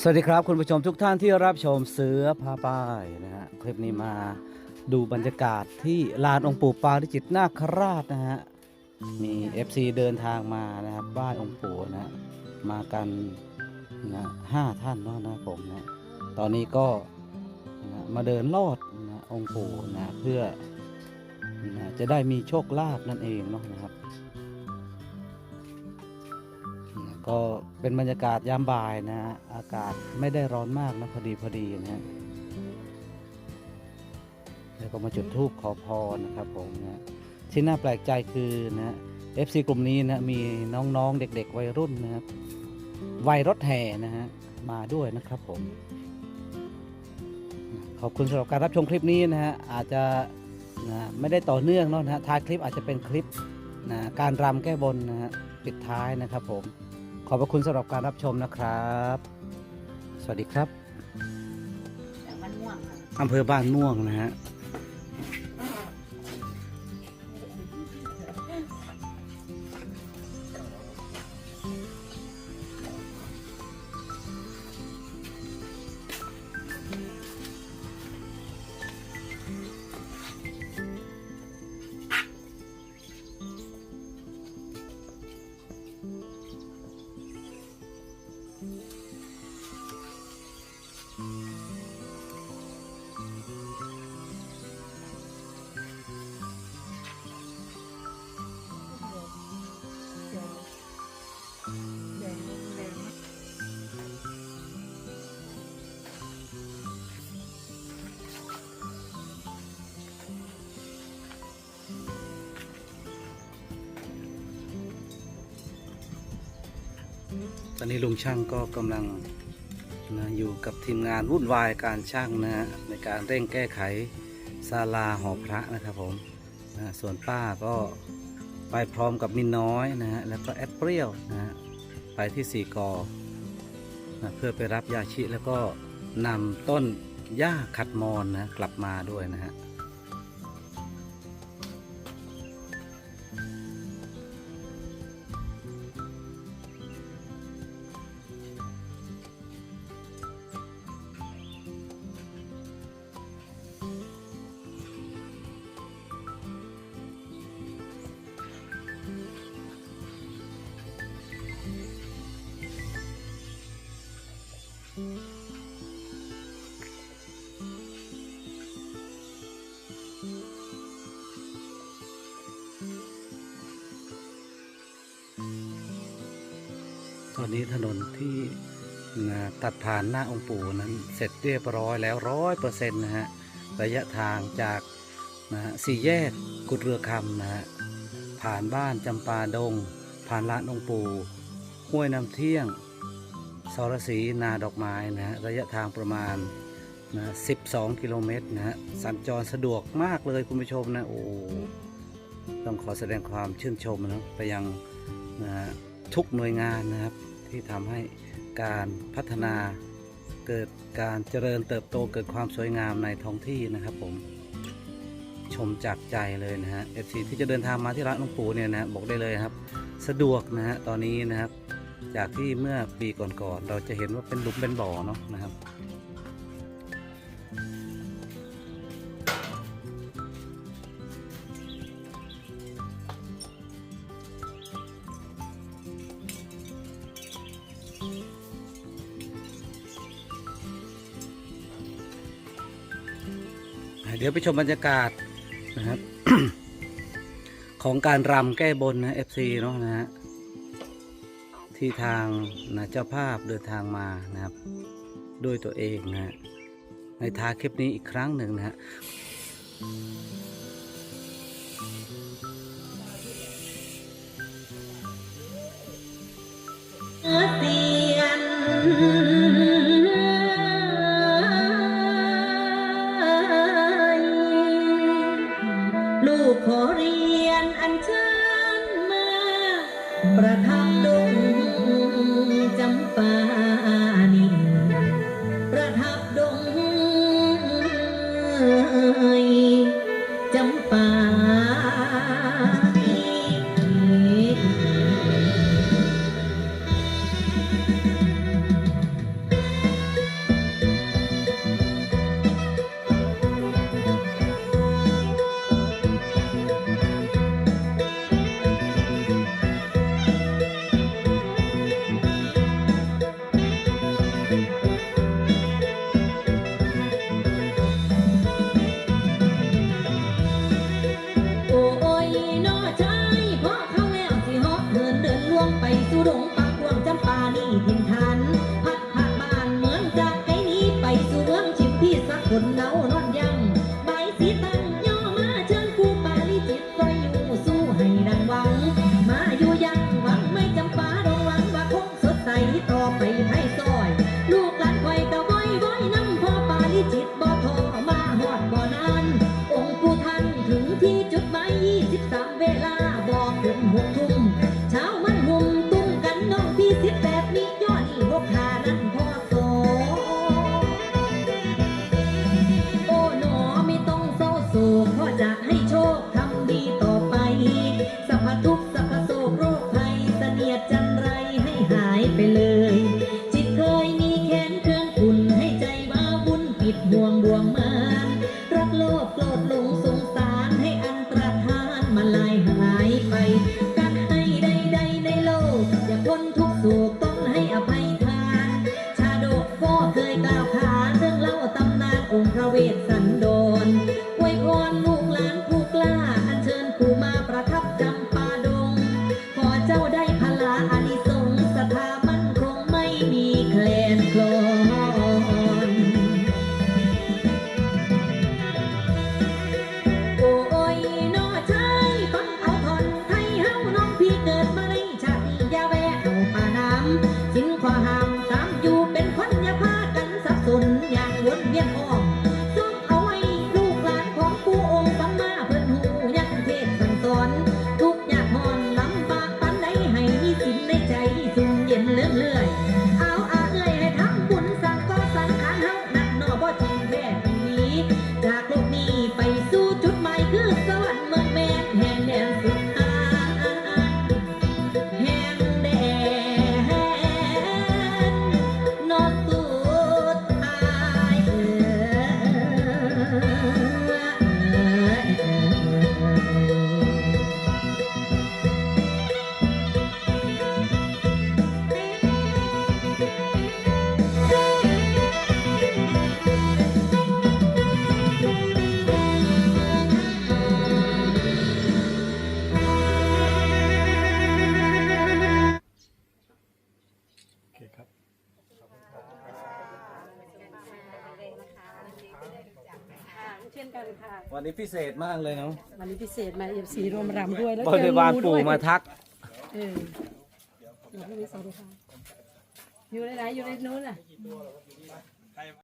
สวัสดีครับคุณผู้ชมทุกท่านที่รับชมเสือพาป้ายนะฮะคลิปนี้มาดูบรรยากาศที่ลานองค์ปู่ปาริจิตนาคราชนะฮะมี FC เดินทางมานะครับไหว้องค์ปู่นะฮะมากันนะห้าท่านเนาะนะผมนะตอนนี้ก็นะมาเดินลอดนะองค์ปู่นะเพื่อนะจะได้มีโชคลาภนั่นเองเนาะนะครับก็ เป็นบรรยากาศยามบ่ายนะฮะอากาศไม่ได้ร้อนมากนะพอดีพอดีนะฮะแล้วก็มาจุดธูปขอพรนะครับผมนะที่น่าแปลกใจคือนะฮะ FC กลุ่มนี้นะมีน้องๆเด็ก ๆ วัยรุ่นนะครับวัยรถแห่นะฮะมาด้วยนะครับผม ขอบคุณสำหรับการรับชมคลิปนี้นะฮะอาจจะนะไม่ได้ต่อเนื่องเนาะนะฮะท้ายคลิปอาจจะเป็นคลิปนะการรำแก้บนนะฮะปิดท้ายนะครับผม อบพระคุณสำหรับการรับชมนะครับ สวัสดีครับ แต่มันม่วงค่ะ อำเภอบ้านม่วงนะฮะ อนนี้ลุงช่างก็กำลังนะอยู่กับทีมงานวุ่นวายการช่างนะฮะในการเร่งแก้ไขศาลาหอพระนะครับผมนะส่วนป้าก็ไปพร้อมกับมินน้อยนะฮะแล้วก็แอดเปรี้ยวนะฮะไปที่สี่กอนะเพื่อไปรับยาชิแล้วก็นำต้นหญ้าขัดมอนนะกลับมาด้วยนะฮะ ตอนนี้ถนนที่ตัดผ่านหน้าองค์ปู่นั้นเสร็จเรียบร้อยแล้วร้อยเปอร์เซ็นต์นะฮะระยะทางจากนะฮะสี่แยกกุดเรือคำนะฮะผ่านบ้านจำปาดง ผ่านร้านองค์ปู่ห้วยน้ำเที่ยง สรศีนาดอกไม้นะฮะระยะทางประมาณนะ12 กิโลเมตรนะฮะสัญจรสะดวกมากเลยคุณผู้ชมนะ โอ้ต้องขอแสดงความชื่นชมนะไปยังนะทุกหน่วยงานนะครับที่ทำให้การพัฒนาเกิดการเจริญเติบโตเกิดความสวยงามในท้องที่นะครับผมชมจากใจเลยนะฮะเอฟซีที่จะเดินทางมาที่ร้านหลวงปู่เนี่ยนะบอกได้เลยครับ สะดวกนะฮะตอนนี้นะครับ จากที่เมื่อปีก่อนๆเราจะเห็นว่าเป็นหลุมเป็นบ่อเนาะนะครับเดี๋ยวไปชมบรรยากาศนะครับ ของการรำแก้บนนะ FC เนาะนะฮะ ที่ทางนะเจ้าภาพเดินทางมานะครับ ด้วยตัวเองนะฮะในทาคลิปนี้อีกครั้งหนึ่งนะฮะเสียนลูกขอเรียนอันเชิญมา ประทับดง จำปา สุดงป ไปเลยามอยู่เป็นคนย่าพากันสับสนอย่างวนเวียนอ้อ เช่นกันค่ะ วันนี้พิเศษมากเลยเนาะวันนี้พิเศษมาเอฟซีรวมรำด้วยแล้วบเจริอวารงูด้ปู่มาทัก เออยวพรุ่นี้สวัค่ะอยู่ไหนๆอยู่ในนู้นน่ะ